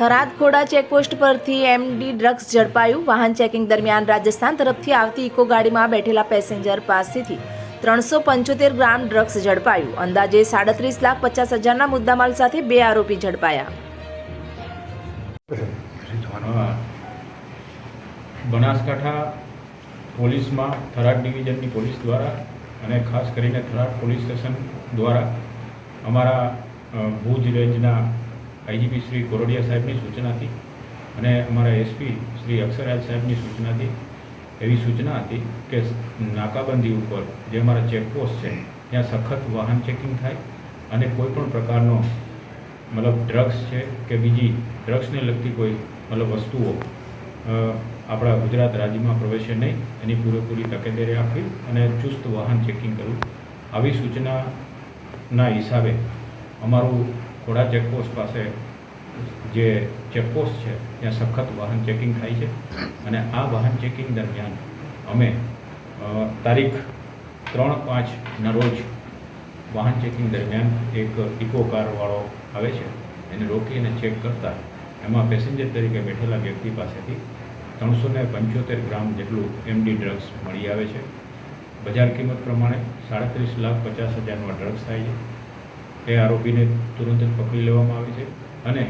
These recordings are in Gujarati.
થરાદ ખોડા ચેકપોસ્ટ પરથી એમડી ડ્રગ્સ ઝડપાયું. વાહન ચેકિંગ દરમિયાન રાજસ્થાન તરફથી આવતી ઇકો ગાડીમાં બેઠેલા પેસેન્જર પાસેથી ત્રણસો પંચોતેર ગ્રામ ડ્રગ્સ ઝડપાયું. અંદાજે સાડત્રીસ લાખ પચાસ હજારના મુદ્દામાલ સાથે બે આરોપી ઝડપાયા. બનાસકાંઠા પોલીસમાં થરાદ ડિવિઝનની પોલીસ દ્વારા અને ખાસ કરીને થરાદ પોલીસ સ્ટેશન દ્વારા અમારા ભુજ રેન્જના આઈજીપી શ્રી કોરોડિયા સાહેબની સૂચનાથી અને અમારા એસપી શ્રી અક્ષરાજ સાહેબની સૂચનાથી, એવી સૂચના હતી કે નાકાબંધી ઉપર જે અમારા ચેકપોસ્ટ છે, ત્યાં સખત વાહન ચેકિંગ થાય અને કોઈ પણ પ્રકારનો મતલબ ડ્રગ્સ છે કે બીજી ડ્રગ્સને લગતી કોઈ મતલબ વસ્તુઓ આપણા ગુજરાત રાજ્યમાં પ્રવેશે નહીં, એની પૂરેપૂરી તકેદારી રાખવી અને ચુસ્ત વાહન ચેકિંગ કરવું. આવી સૂચનાના હિસાબે અમારું ખોડા ચેકપોસ્ટ પાસે જે ચેકપોસ્ટ છે, ત્યાં સખત વાહન ચેકિંગ થાય છે. અને આ વાહન ચેકિંગ દરમિયાન અમે તારીખ ત્રણ પાંચના રોજ વાહન ચેકિંગ દરમિયાન એક ઇકો કારવાળો આવે છે, એને રોકી અને ચેક કરતા એમાં પેસેન્જર તરીકે બેઠેલા વ્યક્તિ પાસેથી ત્રણસો ને પંચોતેર ગ્રામ જેટલું એમડી ડ્રગ્સ મળી આવે છે. બજાર કિંમત પ્રમાણે સાડત્રીસ લાખ પચાસ હજારમાં ડ્રગ્સ થાય છે. એ આરોપીને તુરંત જ પકડી લેવામાં આવે છે અને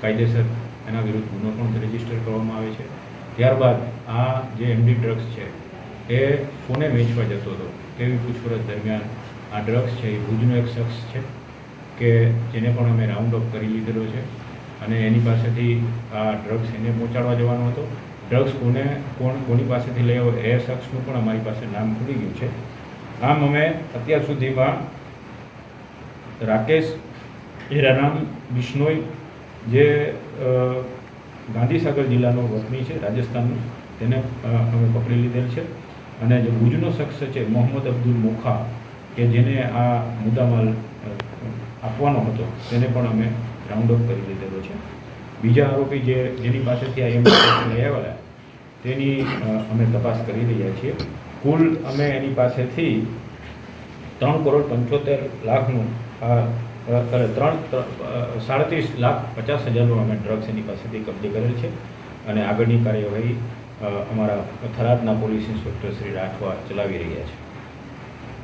કાયદેસર એના વિરુદ્ધ ગુનો પણ રજિસ્ટર કરવામાં આવે છે. ત્યારબાદ આ જે એમડી ડ્રગ્સ છે, એ કોને વેચવા જતો હતો. તેવી પૂછપરછ દરમિયાન આ ડ્રગ્સ છે એ ભુજનો એક શખ્સ છે કે જેને પણ અમે રાઉન્ડ અપ કરી લીધેલો છે અને એની પાસેથી આ ડ્રગ્સ એને પહોંચાડવા જવાનો હતો. ડ્રગ્સ કોને, કોણ, કોની પાસેથી લઈ આવ્યો એ શખ્સનું પણ અમારી પાસે નામ ખુલી ગયું છે. આમ અમે અત્યાર સુધીમાં રાકેશ હીરારામ બિશ્નોઈ, જે ગાંધીસાગર જિલ્લાનો વતની છે, રાજસ્થાનનો, તેને અમે પકડી લીધેલ છે. અને જે ભુજનો શખ્સ છે, મોહમ્મદ અબ્દુલ મોખા, કે જેને આ મુદ્દામાલ આપવાનો હતો, તેને પણ અમે રાઉન્ડ કરી લીધેલો છે. બીજા આરોપી જે, જેની પાસેથી આ એમ લઈ આવેલા, તેની અમે તપાસ કરી રહ્યા છીએ. કુલ અમે એની પાસેથી ત્રણ કરોડ પંચોતેર લાખનું ત્રણ સાડત્રીસ લાખ પચાસ હજારનું અમે ડ્રગ્સ એની પાસેથી કબજે કરેલ છે અને આગળની કાર્યવાહી અમારા થરાદના પોલીસ ઇન્સ્પેક્ટર શ્રી રાઠવા ચલાવી રહ્યા છે.